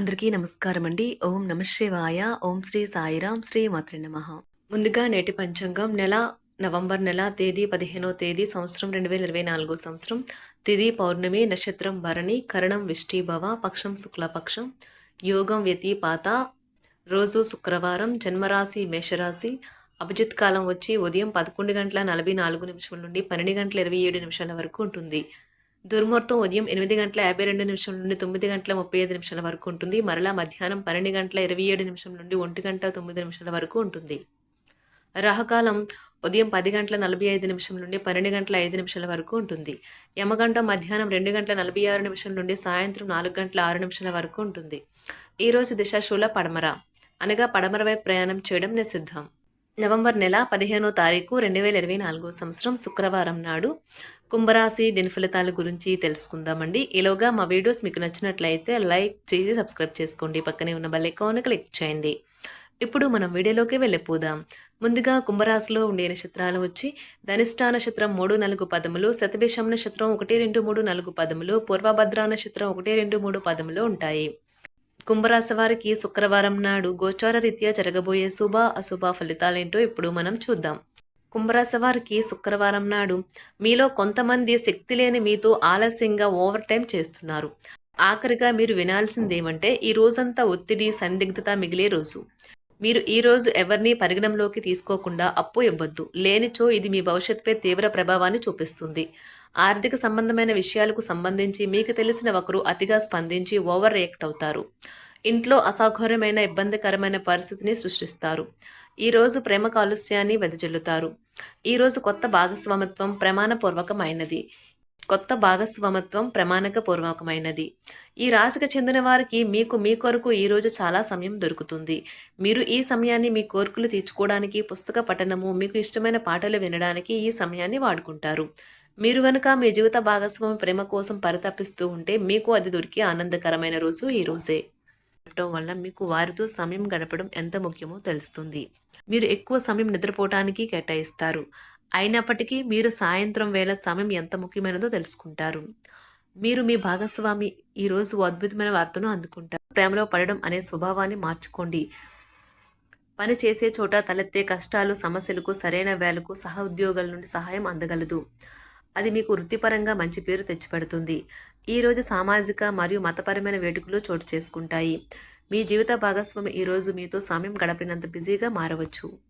అందరికీ నమస్కారం అండి. ఓం నమ శివాయ. ఓం శ్రీ సాయిరాం శ్రీ మాత్రి నమ. ముందుగా నేటి పంచాంగం నెల నవంబర్ నెల తేదీ పదిహేనో తేదీ సంవత్సరం రెండు వేల ఇరవై నాలుగో సంవత్సరం. తిది పౌర్ణమి నక్షత్రం భరణి కరణం విష్టిభవ పక్షం శుక్లపక్షం. యోగం వ్యతిపాత. రోజు శుక్రవారం జన్మరాశి మేషరాశి. అభిజిత్ కాలం వచ్చి ఉదయం పదకొండు గంటల నలభై నాలుగు నిమిషం నుండి పన్నెండు గంటల ఇరవై ఏడు నిమిషాల వరకు ఉంటుంది. దుర్ముహూర్తం ఉదయం ఎనిమిది గంటల యాభై రెండు నిమిషం నుండి తొమ్మిది గంటల ముప్పై ఐదు నిమిషాల వరకు ఉంటుంది. మరలా మధ్యాహ్నం పన్నెండు గంటల ఇరవై ఏడు నిమిషం నుండి ఒంటి గంట తొమ్మిది నిమిషాల వరకు ఉంటుంది. రాహకాలం ఉదయం పది గంటల నలభై ఐదు నిమిషం నుండి పన్నెండు గంటల ఐదు నిమిషాల వరకు ఉంటుంది. యమగంట మధ్యాహ్నం రెండు గంటల నలభై ఆరు నిమిషం నుండి సాయంత్రం నాలుగు గంటల ఆరు నిమిషాల వరకు ఉంటుంది. ఈరోజు దిశాశూల పడమర. అనగా పడమర వైపు ప్రయాణం చేయడం నిషిద్ధం. నవంబర్ నెల పదిహేనో తారీఖు రెండు వేల ఇరవై నాలుగో సంవత్సరం శుక్రవారం నాడు కుంభరాశి దినఫలితాల గురించి తెలుసుకుందామండి. ఈలోగా మా వీడియోస్ మీకు నచ్చినట్లయితే లైక్ చేసి సబ్స్క్రైబ్ చేసుకోండి. పక్కనే ఉన్న బెల్ ఐకాన్ క్లిక్ చేయండి. ఇప్పుడు మనం వీడియోలోకి వెళ్ళిపోదాం. ముందుగా కుంభరాశిలో ఉండే నక్షత్రాలు వచ్చి ధనిష్టా నక్షత్రం మూడు నాలుగు పదములు శతభిషం నక్షత్రం ఒకటి రెండు మూడు నాలుగు పదములు పూర్వభద్రా నక్షత్రం ఒకటి రెండు మూడు పదములు ఉంటాయి. కుంభరాశి వారికి శుక్రవారం నాడు గోచార రీత్యా జరగబోయే శుభ అశుభ ఫలితాలేంటో ఇప్పుడు మనం చూద్దాం. కుంభరాశి వారికి శుక్రవారం నాడు మీలో కొంతమంది శక్తి లేని మీతో ఆలస్యంగా ఓవర్ టైం చేస్తున్నారు. ఆఖరిగా మీరు వినాల్సిందేమంటే ఈ రోజంతా ఒత్తిడి సందిగ్ధత మిగిలే రోజు. మీరు ఈ రోజు ఎవరిని పరిగణంలోకి తీసుకోకుండా అప్పు ఇవ్వద్దు. లేనిచో ఇది మీ భవిష్యత్పై తీవ్ర ప్రభావాన్ని చూపిస్తుంది. ఆర్థిక సంబంధమైన విషయాలకు సంబంధించి మీకు తెలిసిన ఒకరు అతిగా స్పందించి ఓవర్ రియాక్ట్ అవుతారు. ఇంట్లో అసౌకర్యమైన ఇబ్బందికరమైన పరిస్థితిని సృష్టిస్తారు. ఈరోజు ప్రేమ కాలుష్యాన్ని వెదజల్లుతారు. ఈరోజు కొత్త భాగస్వామత్వం ప్రమాణపూర్వకమైనది. కొత్త భాగస్వామత్వం ప్రమాణకపూర్వకమైనది. ఈ రాశికి చెందిన వారికి మీకు మీ కొరకు ఈరోజు చాలా సమయం దొరుకుతుంది. మీరు ఈ సమయాన్ని మీ కోరికలు తీర్చుకోవడానికి పుస్తక పఠనము మీకు ఇష్టమైన పాటలు వినడానికి ఈ సమయాన్ని వాడుకుంటారు. మీరు గనుక మీ జీవిత భాగస్వామి ప్రేమ కోసం పరితపిస్తూ ఉంటే మీకు అది దొరికి ఆనందకరమైన రోజు ఈ రోజే. గడపడం వల్ల మీకు వారితో సమయం గడపడం ఎంత ముఖ్యమో తెలుస్తుంది. మీరు ఎక్కువ సమయం నిద్రపోవటానికి కేటాయిస్తారు. అయినప్పటికీ మీరు సాయంత్రం వేళ సమయం ఎంత ముఖ్యమైనదో తెలుసుకుంటారు. మీరు మీ భాగస్వామి ఈరోజు అద్భుతమైన వార్తను అందుకుంటారు. ప్రేమలో పడడం అనే స్వభావాన్ని మార్చుకోండి. పని చేసే చోట తలెత్తే కష్టాలు సమస్యలకు సరైన వేలకు సహ ఉద్యోగుల నుండి సహాయం అందగలదు. అది మీకు వృత్తిపరంగా మంచి పేరు తెచ్చిపెడుతుంది. ఈరోజు సామాజిక మరియు మతపరమైన వేడుకలు చోటు చేసుకుంటాయి. మీ జీవిత భాగస్వామి ఈరోజు మీతో సమయం గడపినంత బిజీగా మారవచ్చు.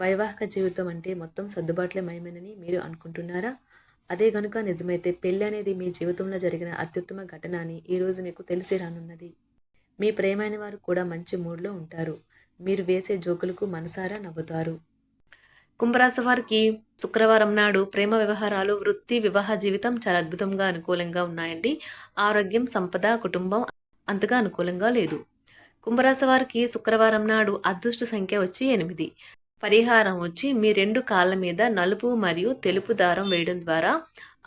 వైవాహిక జీవితం అంటే మొత్తం సర్దుబాట్లే మయమేనని మీరు అనుకుంటున్నారా? అదే గనుక నిజమైతే పెళ్ళి అనేది మీ జీవితంలో జరిగిన అత్యుత్తమ ఘటన అని ఈరోజు మీకు తెలిసి రానున్నది. మీ ప్రేమైన వారు కూడా మంచి మూడ్లో ఉంటారు. మీరు వేసే జోకులకు మనసారా నవ్వుతారు. కుంభరాశి వారికి శుక్రవారం నాడు ప్రేమ వ్యవహారాలు వృత్తి వివాహ జీవితం చాలా అద్భుతంగా అనుకూలంగా ఉన్నాయండి. ఆరోగ్యం సంపద కుటుంబం అంతగా అనుకూలంగా లేదు. కుంభరాశి వారికి శుక్రవారం నాడు అదృష్ట సంఖ్య వచ్చి ఎనిమిది. పరిహారం వచ్చి మీ రెండు కాళ్ళ మీద నలుపు మరియు తెలుపు దారం వేయడం ద్వారా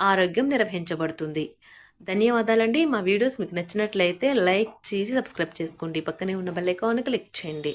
ఆరోగ్యం నిర్వహించబడుతుంది. ధన్యవాదాలండి. మా వీడియోస్ మీకు నచ్చినట్లయితే లైక్ చేసి సబ్స్క్రైబ్ చేసుకోండి. పక్కనే ఉన్న బెల్ ఐకాన్ క్లిక్ చేయండి.